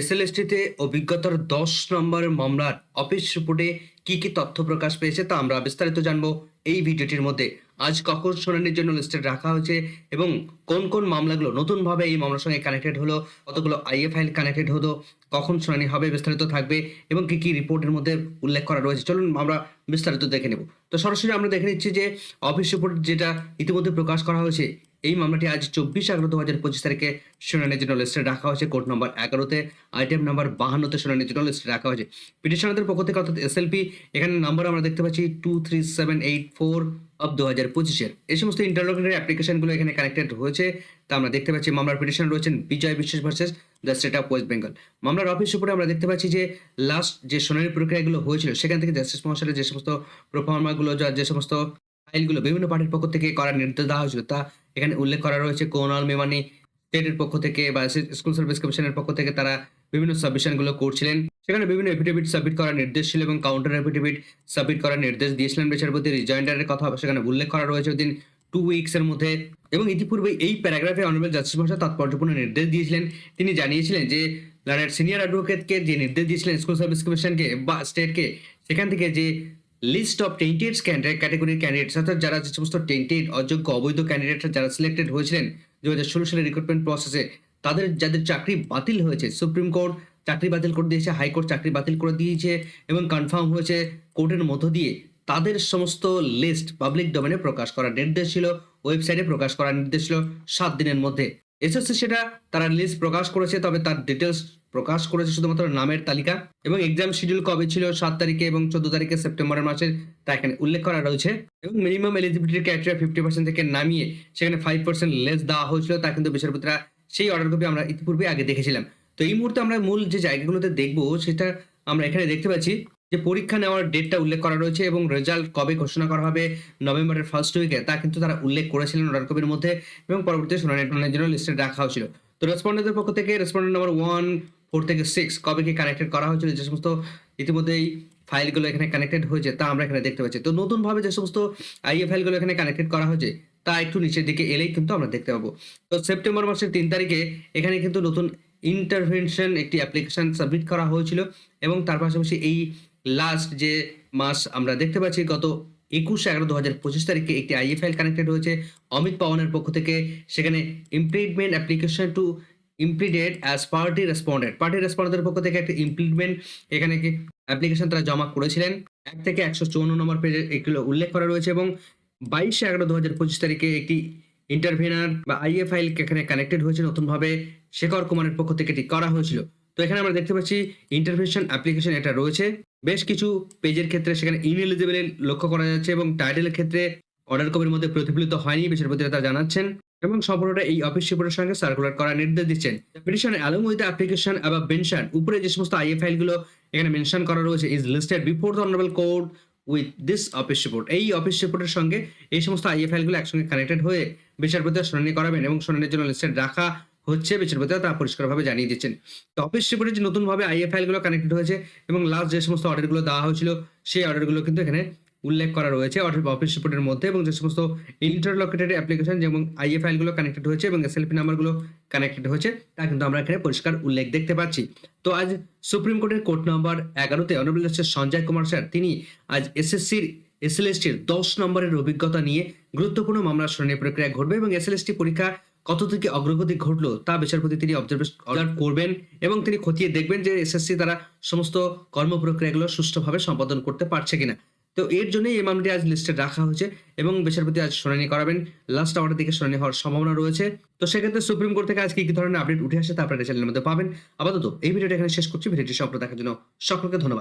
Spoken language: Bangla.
এসএলএসটিতে অভিজ্ঞতার দশ নম্বর মামলার অফিস রিপোর্টে কি কি তথ্য প্রকাশ পেয়েছে তা আমরা বিস্তারিত জানব এই ভিডিওটির মধ্যে। আজ কখন শুনানির জন্য লিস্টে রাখা হয়েছে এবং কোন কোন মামলাগুলো নতুনভাবে এই মামলার সঙ্গে কানেক্টেড হলো, কতগুলো আইএ ফাইল কানেক্টেড হলো, কখন শুনানি হবে বিস্তারিত থাকবে এবং কি কি রিপোর্টের মধ্যে উল্লেখ করা রয়েছে। চলুন আমরা বিস্তারিত দেখে নেব। তো সরাসরি আমরা দেখে নিচ্ছি যে অফিস রিপোর্ট যেটা ইতিমধ্যে প্রকাশ করা হয়েছে এই মামলাটি আজ চব্বিশ এগারো দু হাজার পঁচিশ তারিখে শুনানির জন্য লিস্টে রাখা হয়েছে। কোর্ট নম্বর এগারোতে, আইটেম নাম্বার বাহান্নতে শুনানির জন্য লিস্টে রাখা হয়েছে। পিটিশনারদের পক্ষ থেকে অর্থাৎ এসএলপি এখানে নাম্বার আমরা দেখতে পাচ্ছি two three seven eight four of দু হাজার পঁচিশের। এই সমস্ত ইন্টারলোকেটারি অ্যাপ্লিকেশনগুলো এখানে কানেক্টেড হয়েছে। তা আমরা দেখতে পাচ্ছি, মামলার পিটিশন রয়েছেন Bijay Biswas versus the state of West Bengal মামলার অফিস উপরে আমরা দেখতে পাচ্ছি যে লাস্ট যে শুনানি প্রক্রিয়াগুলো হয়েছিল, সেখান থেকে জাস্টিস মহাশয়ের যে সমস্ত প্রোফার্মাগুলো যে সমস্ত ফাইলগুলো বিভিন্ন পার্টির পক্ষ থেকে করার নির্দেশ দেওয়া হয়েছিল, তা এখানে উল্লেখ করা রয়েছে কোনাল মেমানি স্টেটের পক্ষ থেকে বা স্কুল সার্ভিস কমিশনের পক্ষ থেকে তারা বিভিন্ন সাবমিশনগুলো করছিলেন। সেখানে বিভিন্ন এফিডেভিট সাবমিট করার নির্দেশ ছিল এবং কাউন্টার এফিডেভিট সাবমিট করার নির্দেশ দিয়েছিলেন বিচারপতি রিজয়েন্ডারের কথা। সেখানে উল্লেখ করা রয়েছে দিন টু উইকসের মধ্যে এবং ইতিপূর্বে এই প্যারাগ্রাফে অনারেবল জাস্টিস মহাশয় তাৎপর্যপূর্ণ নির্দেশ দিয়েছিলেন। তিনি জানিয়েছিলেন যে লার্নার সিনিয়র অ্যাডভোকেটকে যে নির্দেশ দিয়েছিলেন স্কুল সার্ভিস কমিশনকে বা স্টেটকে সেখান থেকে যে লিস্ট অফ টেন্টেড ক্যাটাগরির ক্যান্ডিডেটস অর্থাৎ যারা যে সমস্ত টেন্টেড অযোগ্য, অবৈধ ক্যান্ডিডেটরা যারা সিলেক্টেড হয়েছিলেন দু হাজার ষোলো সালের রিক্রুটমেন্ট প্রসেসে তাদের যাদের চাকরি বাতিল হয়েছে, সুপ্রিম কোর্ট চাকরি বাতিল করে দিয়েছে হাইকোর্ট চাকরি বাতিল করে দিয়েছে এবং কনফার্ম হয়েছে কোর্টের মধ্য দিয়ে, তাদের সমস্ত লিস্ট পাবলিক ডোমেনে প্রকাশ করার নির্দেশ ছিল ওয়েবসাইটে প্রকাশ করার নির্দেশ ছিল সাত দিনের মধ্যে। এসএসসি সেটা তারা লিস্ট প্রকাশ করেছে, তবে তার ডিটেলস প্রকাশ করেছে শুধুমাত্র নামের তালিকা এবং এক্সাম শিডিউল কবে ছিল সাত তারিখে এবং চোদ্দ তারিখে সেপ্টেম্বরের মাসের, তা এখানে উল্লেখ করা রয়েছে। এবং minimum eligibility criteria fifty percent থেকে নামিয়ে সেখানে ফাইভ পার্সেন্ট লেস দেওয়া হয়েছিল, তা কিন্তু বিচারপতিরা সেই অর্ডার কপি আমরা ইতিপূর্বে আগে দেখেছিলাম। তো এই মুহূর্তে আমরা মূল যে জায়গাগুলোতে দেখব, সেটা আমরা এখানে দেখতে পাচ্ছি যে পরীক্ষা নেওয়ার ডেটটা উল্লেখ করা রয়েছে এবং রেজাল্ট কবে ঘোষণা করা হবে নভেম্বরের ফার্স্ট উইকে তা কিন্তু তারা উল্লেখ করেছিলেন অর্ডার কপির মধ্যে এবং পরবর্তী শুনানি জন্য লিস্টে রাখা হয়েছিল তো রেসপন্ডেন্টের পক্ষ থেকে রেসপন্ডেন্ট নাম্বার ওয়ান ফোর থেকে সিক্স কবে কি কানেক্টেড করা হয়েছিল, যে সমস্ত ইতিমধ্যেই ফাইলগুলো এখানে কানেক্টেড হয়েছে, তা আমরা এখানে দেখতে পাচ্ছি। তো নতুনভাবে যে সমস্ত আইএ ফাইলগুলো এখানে কানেক্টেড করা হয়েছে, তা একটু নিচের দিকে এলেই কিন্তু আমরা দেখতে পাবো। তো সেপ্টেম্বর মাসের তিন তারিখে এখানে কিন্তু নতুন ইন্টারভেনশন একটি অ্যাপ্লিকেশন সাবমিট করা হয়েছিল এবং তার পাশাপাশি এই লাস্ট যে মাস আমরা দেখতে পাচ্ছি, গত একুশ এগারো দু হাজার পঁচিশ তারিখে একটি আইএ ফাইল কানেক্টেড হয়েছে। অমিত পাওয়ানের পক্ষ থেকে সেখানে impleadment application to impleaded as party respondent party রেসপন্ডেন্টের পক্ষ থেকে একটা ইমপ্লিডমেন্ট এখানে কি অ্যাপ্লিকেশন তারা জমা করেছিলেন। এক থেকে একশো চুয়ান্ন নম্বর পেজে এগুলো উল্লেখ করা রয়েছে এবং বাইশে এগারো দু হাজার পঁচিশ তারিখে একটি ইন্টারভেনার বা আইএ ফাইল এখানে কানেক্টেড হয়েছে নতুনভাবে শেখর কুমারের পক্ষ থেকে এটি করা হয়েছিল। তো এখানে আমরা দেখতে পাচ্ছি ইন্টারভেনশন অ্যাপ্লিকেশন এটা রয়েছে। বেশ কিছু পেজের ক্ষেত্রে সেখানে ইনএলিজিবল লক্ষ্য করা যাচ্ছে এবং টাইটেলের ক্ষেত্রে অর্ডার কপির মধ্যে প্রতিফলিত হয়নি বিচারপতিরা তা জানাচ্ছেন। এবং সম্পূর্ণটা এই অফিস রিপোর্টের সঙ্গে সার্কুলার করার নির্দেশ দিচ্ছেন। Petition along with application above mention উপরে যে সমস্ত আইএ ফাইলগুলো এখানে মেনশন করা রয়েছে is listed before the honourable court with this office report এই অফিস রিপোর্টের সঙ্গে এই সমস্ত আইএ ফাইলগুলো একসঙ্গে কানেক্টেড হয়ে বিচারপতিরা শুনানি করাবেন এবং শুনানির জন্য লিস্টেড রাখা হচ্ছে, বিচারপতিরা তা পরিষ্কারভাবে জানিয়ে দিচ্ছেন। তো অফিস রিপোর্টে যে নতুনভাবে আইএ ফাইলগুলো কানেক্টেড হয়েছে এবং লাস্ট যে সমস্ত অর্ডারগুলো দেওয়া হয়েছিল, সেই অর্ডারগুলো কিন্তু এখানে উল্লেখ করা রয়েছে অফিস রিপোর্টের মধ্যে এবং যে সমস্ত ইন্টারলকেটেড অ্যাপ্লিকেশন যেমন আইএ ফাইলগুলো কানেক্টেড হয়েছে এবং এসএলপি নাম্বারগুলো কানেক্টেড হয়েছে, তা কিন্তু আমরা এখানে পরিষ্কার উল্লেখ দেখতে পাচ্ছি। তো আজ সুপ্রিম কোর্টের কোর্ট নম্বর এগারোতে অনারেবল সঞ্জয় কুমার স্যার, তিনি আজ এসএসসির এসএলএসটির দশ নম্বরের অভিজ্ঞতা নিয়ে গুরুত্বপূর্ণ মামলার শুনানি প্রক্রিয়া ঘটবে এবং এসএলএসটি পরীক্ষা কত থেকে অগ্রগতি ঘটলো তা বিচারপতি তিনি অবজার্ভ করবেন এবং তিনি খতিয়ে দেখবেন যে এসএসসি তারা সমস্ত কর্ম প্রক্রিয়াগুলো সুষ্ঠুভাবে সম্পাদন করতে পারছে কিনা। তো এর জন্যই এই মামলাটি আজ লিস্টে রাখা হয়েছে এবং বিচারপতি আজ শুনানি করাবেন। লাস্ট আওয়ারের দিকে শুনানি হওয়ার সম্ভাবনা রয়েছে। তো সেক্ষেত্রে সুপ্রিম কোর্ট থেকে আজ কি ধরনের আপডেট উঠে আসে তা আপনারা চ্যানেলের মধ্যে পাবেন। আপাতত এই ভিডিওটা এখানে শেষ করছি। ভিডিওটি সম্পর্কে দেখার জন্য সকলকে ধন্যবাদ।